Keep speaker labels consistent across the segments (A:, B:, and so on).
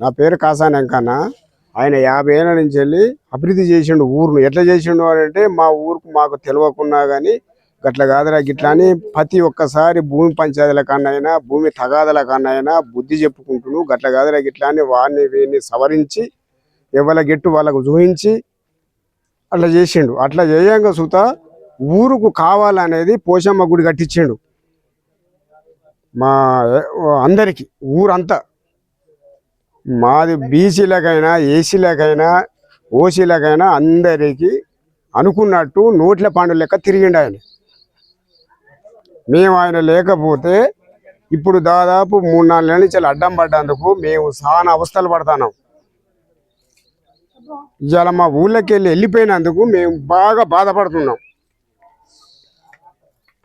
A: నా పేరు కాసాని వెంకన్న. ఆయన యాభై ఏళ్ళ నుంచి వెళ్ళి అభివృద్ధి చేసిండు ఊరును. ఎట్లా చేసిండు అని అంటే మా ఊరుకు మాకు తెలియకున్నా కానీ గట్ల కాదురా గిట్లా అని ప్రతి ఒక్కసారి భూమి పంచాయతీల కన్నైనా భూమి తగాదల కన్నైనా బుద్ధి చెప్పుకుంటును గట్ల కాదురా గిట్లా అని వాడిని వీడిని సవరించి ఎవరి గెట్టు వాళ్ళకు చూపించి అట్లా చేసిండు. అట్లా చేయంగా సుత ఊరుకు కావాలనేది పోషమ్మ గుడి కట్టించిండు. మా అందరికి ఊరంతా. మాది బీసీలకైనా ఏసీలకైనా ఓసీలకైనా అందరికీ అనుకున్నట్టు నోట్ల పండు లెక్క తిరిగిండు ఆయన. మేము ఆయన లేకపోతే ఇప్పుడు దాదాపు మూడు నాలుగు నెలల నుంచి అడ్డం పడ్డందుకు మేము చాలా అవస్థలు పడుతున్నాం. ఇవాళ మా ఊళ్ళకి వెళ్ళి వెళ్ళిపోయినందుకు మేము బాగా బాధపడుతున్నాం.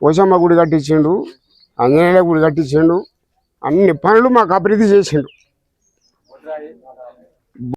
A: పోషమ్మ గుడి కట్టించిండు ఆంజనేయుల గుడి కట్టించిండు అన్ని పనులు మాకు అభివృద్ధి చేసిండు. usar.